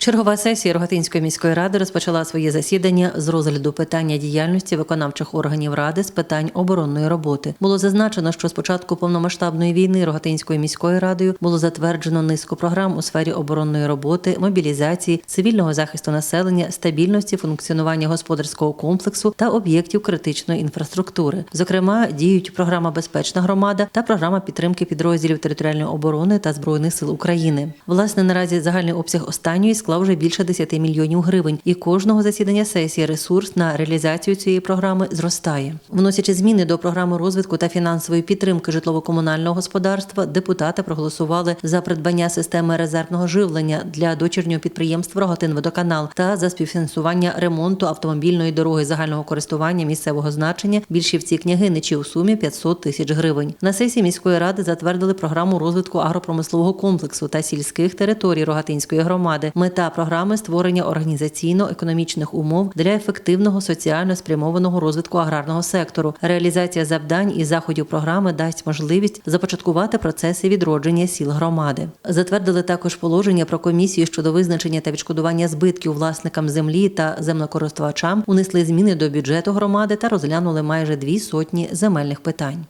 Чергова сесія Рогатинської міської ради розпочала своє засідання з розгляду питання діяльності виконавчих органів ради з питань оборонної роботи. Було зазначено, що з початку повномасштабної війни Рогатинською міською радою було затверджено низку програм у сфері оборонної роботи, мобілізації, цивільного захисту населення, стабільності функціонування господарського комплексу та об'єктів критичної інфраструктури. Зокрема, діють програма Безпечна громада та програма підтримки підрозділів територіальної оборони та збройних сил України. Власне, наразі загальний обсяг останньої склав вже більше 10 мільйонів гривень, і кожного засідання сесії ресурс на реалізацію цієї програми зростає. Вносячи зміни до програми розвитку та фінансової підтримки житлово-комунального господарства, депутати проголосували за придбання системи резервного живлення для дочірнього підприємства «Рогатинводоканал» та за співфінансування ремонту автомобільної дороги загального користування місцевого значення Більшівці княгиничі у сумі 500 тисяч гривень. На сесії міської ради затвердили програму розвитку агропромислового комплексу та сільських територій Рогатинської громади. Мета програми створення організаційно-економічних умов для ефективного соціально спрямованого розвитку аграрного сектору. Реалізація завдань і заходів програми дасть можливість започаткувати процеси відродження сіл громади. Затвердили також положення про комісію щодо визначення та відшкодування збитків власникам землі та землекористувачам. Унесли зміни до бюджету громади та розглянули майже дві сотні земельних питань.